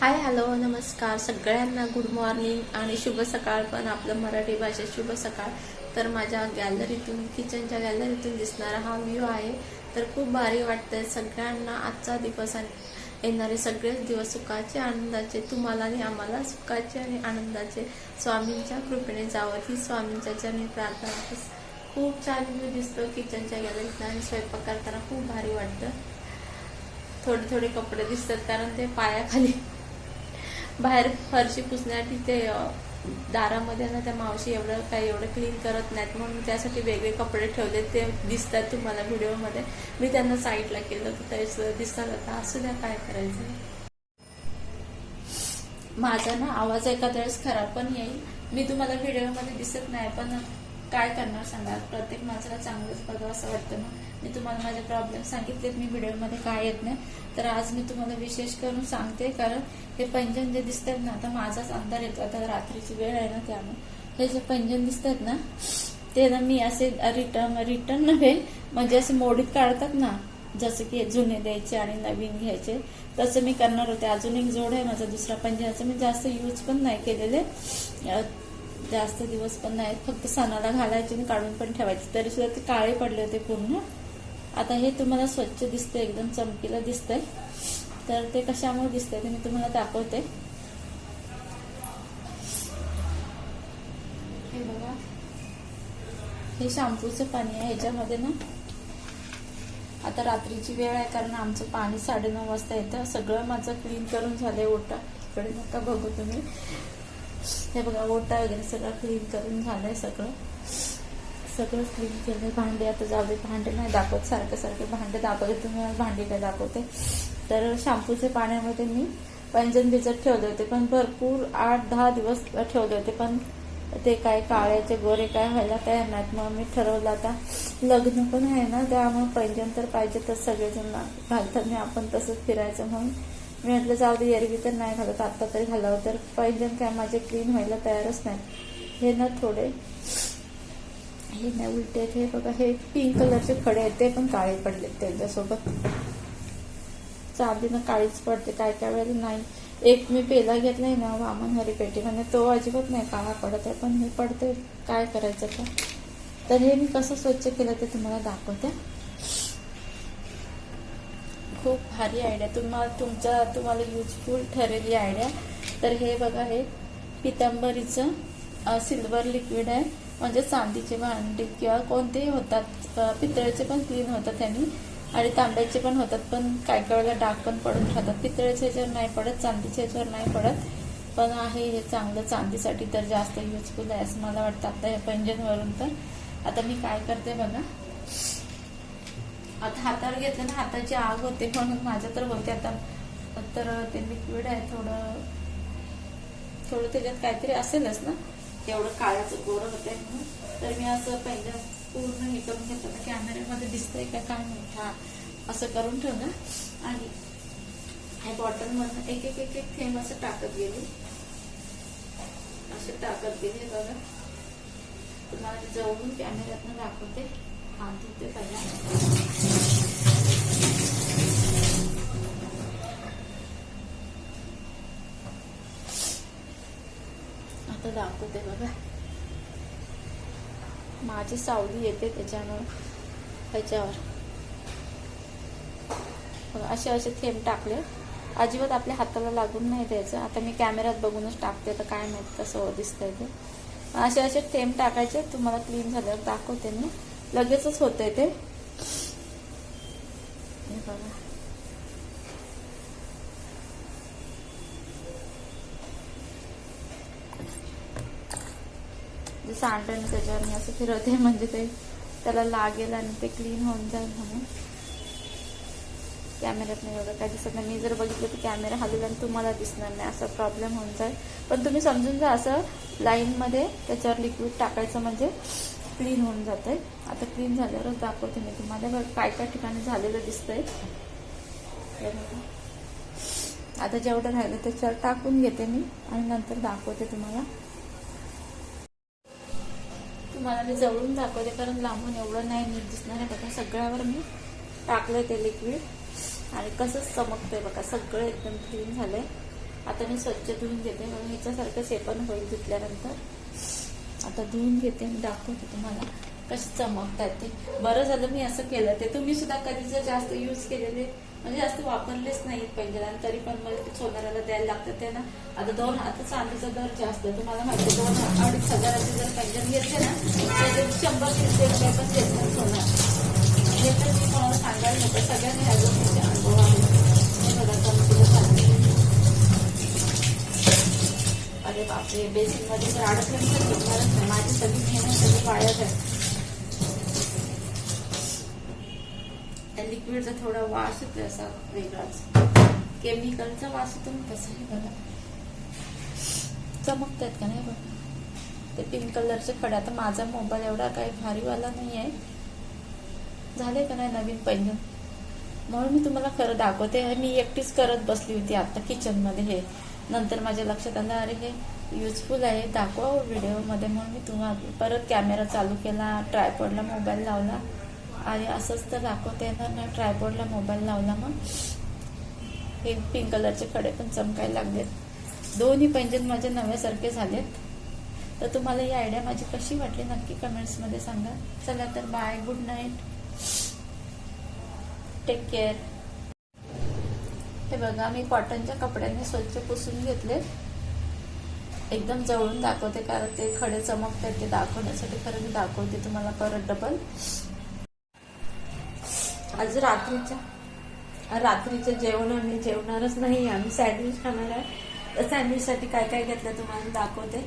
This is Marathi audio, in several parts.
हाय हॅलो नमस्कार. सगळ्यांना गुड मॉर्निंग आणि शुभ सकाळ पण. आपलं मराठी भाषेत शुभ सकाळ. तर माझ्या गॅलरीतून किचनच्या गॅलरीतून दिसणारा हा व्ह्यू आहे. तर खूप भारी वाटतंय. सगळ्यांना आजचा दिवस आणि येणारे सगळेच दिवस सुखाचे आनंदाचे. तुम्हाला आणि आम्हाला सुखाचे आणि आनंदाचे. स्वामींच्या कृपेने जावं. ही स्वामींच्या चरणी प्रार्थना खूप छान व्ह्यू दिसतो किचनच्या गॅलरीतून आणि स्वयंपाक करताना खूप भारी वाटतं. थोडे थोडे कपडे दिसतात कारण ते पायाखाली बाहेर फरशी पुसण्यासाठी ते दारामध्ये ना त्या मावशी एवढं काही एवढं क्लीन करत नाहीत. म्हणून त्यासाठी वेगळे कपडे ठेवले ते दिसतात तुम्हाला व्हिडिओमध्ये. मी त्यांना साईडला केलं तर तेच दिसतात आता असू द्या काय करायचं? माझा ना आवाज एखाद्या वेळेस खराब पण येईल. मी तुम्हाला व्हिडिओमध्ये दिसत नाही पण काय करणार सांगा प्रत्येक माणसाला चांगलंच बघावं असं वाटतं ना? मी तुम्हाला माझे प्रॉब्लेम सांगितलेत मी व्हिडिओमध्ये काय येत नाही. तर आज मी तुम्हाला विशेष करून सांगते कारण हे पंजन जे दिसतात ना आता माझाच अंधार येतो. आता रात्रीची वेळ आहे ना त्यामुळे. हे जे पैंजण दिसतात ना ते ना मी असे रिटर्न रिटर्न नव्हे म्हणजे असे मोडीत काढतात ना जसं की जुने द्यायचे आणि नवीन घ्यायचे तसं मी करणार होते. अजून एक जोड आहे माझा दुसरा पंजाचा मी जास्त यूज पण नाही केलेले. जास्त दिवस पण नाही फक्त सणाला घालायचे आणि काढून पण ठेवायचे. तरी सुद्धा ते काळे पडले होते पूर्ण. आता हे तुम्हाला स्वच्छ दिसतंय एकदम चमकीला दिसतंय. तर ते कशामुळे दिसतंय ते मी तुम्हाला दाखवते. हे बघा. हे शॅम्पूचं पाणी आहे ह्याच्यामध्ये ना. आता रात्रीची वेळ आहे कारण आमचं पाणी साडेनऊ वाजता येतं. सगळं माझं क्लीन करून झालंय ओटा. इकडे नका बघू तुम्ही. हे बघा ओटा वगैरे सगळं क्लीन करून झालंय सगळं. सगळं क्लीन केलंय. भांडे आता जाऊ दे भांडे नाही दाखवत. सारखे सारखे भांडे दाखवते तुम्ही भांडे काय दाखवते. तर शॅम्पूच्या पाण्यामध्ये मी पंजन भिजत ठेवले होते पण भरपूर आठ दहा दिवस ठेवले होते पण ते काय काळ्याचे गोरे काय व्हायला तयार नाहीत. मग मी ठरवलं आता लग्न पण आहे ना त्यामुळे पैंजण तर पाहिजे तर सगळेजण. घालतात मी आपण तसंच फिरायचं म्हणून. मी म्हटलं जाऊ दे एरवी तर नाही घालत आत्ता तरी घालावं तर पैंजण काय माझे क्लीन व्हायला तयारच नाही. हे ना थोडे हे नाही उलटे हे बघा हे पिंक कलरचे खडे आहेत ते पण काळे पडले त्यांच्यासोबत. चांदीनं काळीच पडते काय काय वेळेला नाही. एक मी पेला घेतलाय ना वामन हरिपेटी म्हणजे तो अजिबात नाही काळा पडत आहे पण हे पडते काय करायचं का तर हे मी कसं स्वच्छ केलं ते तुम्हाला दाखवते. खूप भारी आयडिया तुम्हाला तुमचा तुम्हाला युजफुल ठरेल ही आयडिया तर हे बघा हे पितांबरीचं सिल्वर लिक्विड आहे. म्हणजे चांदीचे भांडी किंवा कोणतेही होतात. पितळेचे पण क्लीन होतात त्यांनी. आणि तांब्याचे पण होतात पण काय काय वेळेला डाग पण पडून राहतात. पितळेच्या ह्याच्यावर नाही पडत चांदीच्या ह्याच्यावर नाही पडत. पण आहे हे चांगलं चांदीसाठी तर जास्त युजफुल आहे असं मला वाटतं. आता या पंजनवरून तर. आता मी काय करते बघा. आता हातावर घेतलं ना हाताची आग होते म्हणून माझ्या तर होते आता. तर ते लिक्विड आहे थोडं थोडं त्याच्यात काहीतरी असेलच ना. एवढं काळ्याचं गोरं होते म्हणून. तर मी असं पहिलं पूर्ण हे करून घेतलं ना कॅमेऱ्यामध्ये दिसतंय का काय मोठा. हा असं करून ठेवलं. आणि ह्या बॉटल एक एक एक एक थेंब असं टाकत गेली. असं टाकत गेली बघा. तुम्हाला जवळून कॅमेऱ्यातनं दाखवते. धुते पहिला आता दाखवते बघा. माझी सावली येते त्याच्यानं ह्याच्यावर असे असे थेंब टाकले. अजिबात आपल्या हाताला लागून नाही द्यायचं. आता मी कॅमेऱ्यात बघूनच टाकते तर काय माहीत कसं दिसतंय ते. असे असे थेंब टाकायचे तुम्हाला क्लीन झाल्यावर दाखवते मी. लगेचच होतंय ते. बघा. जे सांडण त्याच्यावर मी असं फिरवते म्हणजे ते त्याला लागेल आणि ते क्लीन होऊन जाईल म्हणून. कॅमेऱ्यात नाही एवढं काय दिसत नाही. मी जर बघितलं तर कॅमेरा हलवेल आणि तुम्हाला दिसणार नाही. असा प्रॉब्लेम होऊन जाईल. पण तुम्ही समजून जा असं लाईनमध्ये त्याच्यावर लिक्विड टाकायचं म्हणजे क्लीन होऊन जातंय. आता क्लीन झाल्यावरच दाखवते मी तुम्हाला. काय काय ठिकाणी झालेलं दिसतंय. आहे आता जेवढं राहिलं त्याच्यावर टाकून घेते मी आणि नंतर दाखवते तुम्हाला. तुम्हाला मी जवळून दाखवते कारण लांबून एवढं नाही नीट दिसणार आहे. बघा सगळ्यावर मी टाकलंय ते लिक्विड आणि कसं चमकतंय बघा सगळं एकदम क्लीन झालंय. आता मी स्वच्छ धुवून घेते. म्हणून ह्याच्यासारखं सेपन पण होईल धुतल्यानंतर आता धुवून घेते आणि दाखवते तुम्हाला कसे चमकतात ते. बरं झालं मी असं केलं. ते तुम्ही सुद्धा कधी जर जास्त यूज केलेले म्हणजे जास्त वापरलेच नाहीत पहिले आणि तरी पण मला ते सोनाराला द्यायला लागतं ते ना आता दोन आता चांदीचा दर जास्त तुम्हाला माहिती आहे, दोन अडीच हजाराचे जर पैंजण घेतले ना त्याच्यात शंभर दीडशे रुपये पण घेतलं सोनार हे तर मी तुम्हाला सांगायला नको. सगळ्यांनी ह्या गोष्टीचे अनुभव आहे हे बघा आता मी तुला सांगते अरे बापरे बेसिनमध्ये जर अडकलं तर झोपणारच नाही. माझी सगळी मेहनत सगळी वाढत आहे. त्या लिक्विडचा थोडा वास येतोय असा वेगळाच. केमिकलचा वास येतो ना तसा हे बघा का नाही बघा. ते पिंक कलरचे खडे. आता माझा मोबाईल एवढा काही भारीवाला नाही आहे. झाले का नाही नवीन पैंजण म्हणून मी तुम्हाला खरं दाखवते. मी एकटीच करत बसली होती आता किचनमध्ये हे. नंतर माझ्या लक्षात आलं अरे हे युजफुल आहे दाखवा व्हिडिओमध्ये म्हणून मी तुम्हाला परत कॅमेरा चालू केला ट्रायपॉडला मोबाईल लावला. आणि असंच तर दाखवते येणार ना ट्रायपॉडला मोबाईल लावला मग. हे पिंक कलरचे खडे पण चमकायला लागलेत. दोन्ही पैंजण माझे नव्यासारखे झालेत. तर तुम्हाला ही आयडिया माझी कशी वाटली नक्की कमेंट्समध्ये सांगा. चला तर bye good night take care हे बघा मी कॉटनच्या कपड्याने स्वच्छ पुसून घेतले. एकदम जवळून दाखवते कारण ते खडे चमकतात ते दाखवण्यासाठी खरं मी दाखवते तुम्हाला परत डबल आज रात्रीच्या रात्रीचं जेवण आम्ही जेवणारच नाही आम्ही सँडविच खाणार आहे. तर सँडविचसाठी काय काय घेतलं तुम्हाला दाखवते.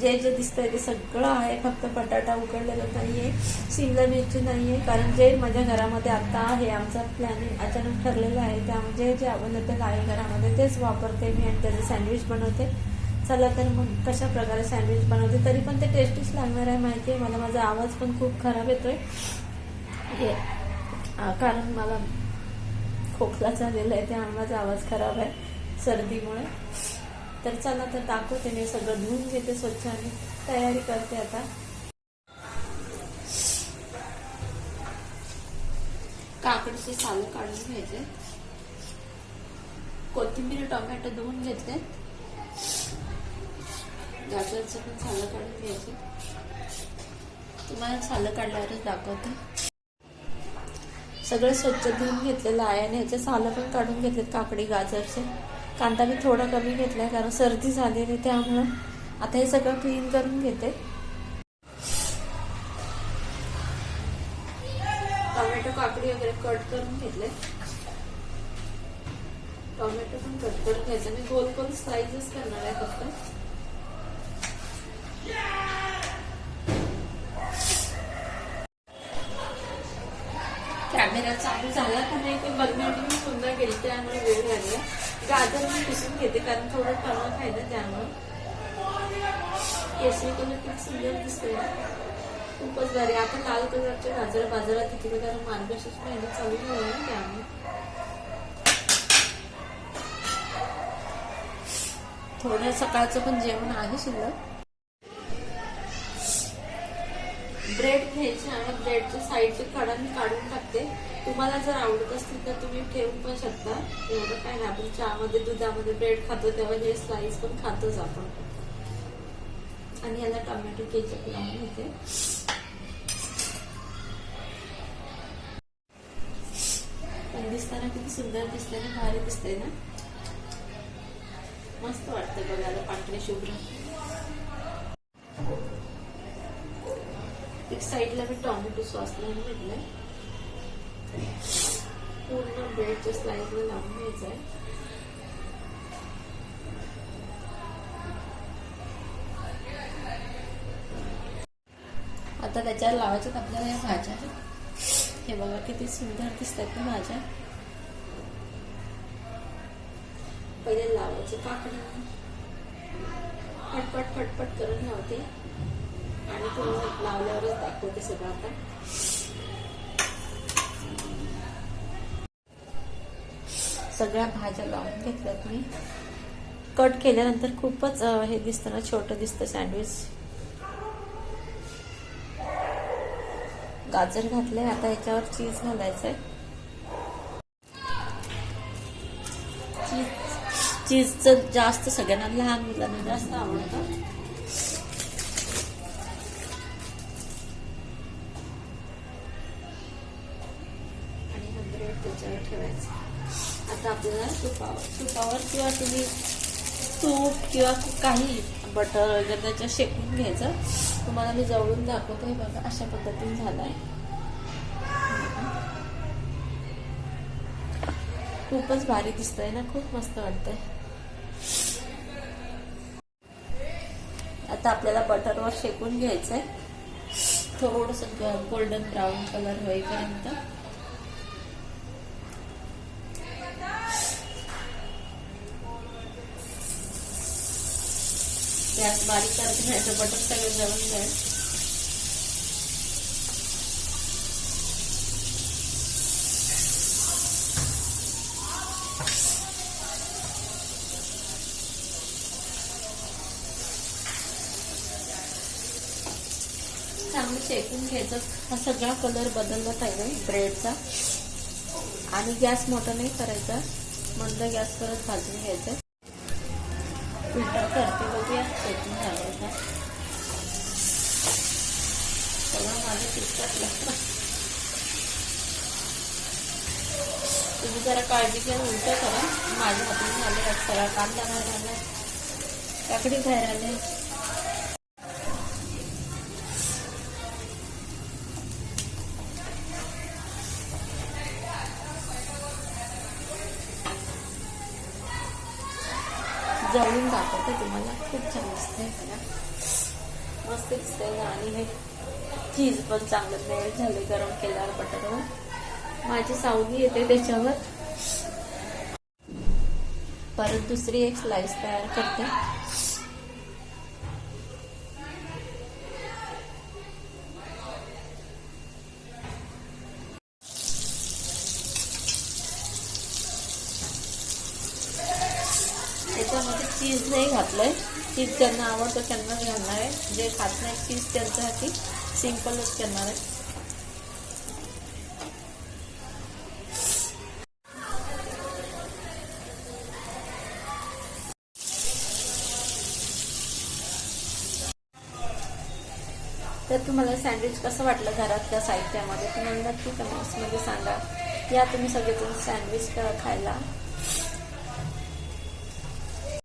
जे जे दिसतंय ते सगळं आहे फक्त बटाटा उकडलेला नाहीये शिमला मिरची नाहीये कारण जे माझ्या घरामध्ये आता आहे आमचा प्लॅनिंग अचानक ठरलेला आहे त्यामध्ये जे जे अवेलेबल आहे घरामध्ये तेच वापरते मी आणि त्याचे सँडविच बनवते. चला तर मग कशा प्रकारे सँडविच बनवते तरी पण ते टेस्टीच लागणार आहे माहिती आहे मला माझा आवाज पण खूप खराब येतोय. हे कारण मला खोकला झालेला आहे त्यामुळे माझा आवाज खराब आहे सर्दीमुळे. तर चला तर दाखवते मी सगळं धुवून घेते स्वच्छ आणि तयारी करते आता. काकडीचे सालं काढून घ्यायचे. कोथिंबीर टोमॅटो धुवून घेतले. गाजरचं पण सालं काढून घ्यायचे. तुम्हाला सालं काढल्यावरच दाखवते. सगळं स्वच्छ धुवून घेतलेलं आहे आणि ह्याचे सालं पण काढून घेतलेत काकडी गाजरचे. कांदा मी थोडा कमी घेतलाय कारण सर्दी झालेली त्यामुळं आता हे सगळं क्लीन करून घेते. टोमॅटो काकडी वगैरे कट करून घेतले टोमॅटो पण कट करून घ्यायचं. मी गोल गोल स्लाइसेस करणार आहे फक्त. कॅमेरा चालू झाला का नाही ते बघण्यासाठी मी पुन्हा गेली त्यामुळे वेळ लागला गाजर मी पुसून घेते कारण थोडं टणक आहे ना. त्यामुळे केसरी कलर किती सुंदर दिसतोय. खूपच भारी. आता लाल कलरचे गाजर बाजारात तिकडे कारण मार्गशीर्ष महिना चालू झाला ना त्यामुळे. थोडं सकाळचं पण जेवण आहे शिल्लक. ब्रेड घ्यायचे आणि ब्रेडच्या साईडचे कडा मी काढून टाकते. तुम्हाला जर आवडत असतील तर तुम्ही ठेवून पण शकता. एवढं काय नाही आपण चहामध्ये दुधामध्ये ब्रेड खातो तेव्हा हे स्लाइस पण खातोच आपण. आणि याला टोमॅटो केचप लावून घेते. पण दिसताना किती सुंदर दिसतंय ना भारी दिसतंय ना. मस्त वाटतंय बघायला पांढरे शुभ्र. एक साईडला मी टॉमॅटो सॉस लावून घेतलाय. पूर्ण ब्रेडच्या स्लाइसला लावून घ्यायचं आहे आता त्याच्यावर लावायच्यात आपल्याला या भाज्या हे बघा किती सुंदर दिसतात ना भाज्या. पहिले लावायचे काकडी पटपट फटपट करून लावते. आणि थोडं लावल्यावरच दाखवते सगळं आता. सगळ्या भाज्या लावून घेतल्यात मी. कट केल्यानंतर खूपच हे दिसतं ना छोटं दिसतं सँडविच गाजर घातले आता याच्यावर चीज घालायचंय. चीज चीजचं जास्त सगळ्यांना लहान मुलांना जास्त आवडतं. तुपावर तुपावर किंवा तुम्ही तूप किंवा काही बटर वगैरे त्याच्यात शेकून घ्यायचं. तुम्हाला मी जवळून दाखवतो हे बघा अशा पद्धतीने झालं आहे खूपच भारी दिसतंय ना खूप मस्त वाटतंय. आता आपल्याला बटरवर शेकून घ्यायचंय. थोडस गोल्डन ब्राऊन कलर होईपर्यंत. गॅस बारीक करत घ्यायचं बटर सगळं जळून जाईल. चांगलं शेकून घ्यायचं. हा सगळा कलर बदलला पाहिजे ब्रेडचा आणि गॅस मोठा नाही करायचा. मंद गॅस परत भाजून घ्यायचं. फिल्टर करते बघूया शेकून झालं का सगळं माझं तिखटलं तुम्ही जरा काळजी घ्या उलट करा माझ्या हातून झाले सगळा कांदा बाहेर आलाय काकडी बाहेर आले जवळून दाखवते तुम्हाला. खूप छान दिसते मस्त दिसते ना. आणि हे चीज पण चांगलं तयार झाले गरम केल्यावर बटरवर माझी सावली येते त्याच्यावर. परत दुसरी एक स्लाइस तयार करते त्याच्यामध्ये चीज नाही तीच ज्यांना आवडतं त्यांनाच घालणार आहे. जे खात नाही तीच त्यांच्यासाठी सिम्पलच करणार आहे. तर तुम्हाला सँडविच कसं वाटलं घरातल्या साहित्यामध्ये? तुम्हाला नक्की कमेंट्समध्ये सांगा. या तुम्ही सगळेजण सँडविच खायला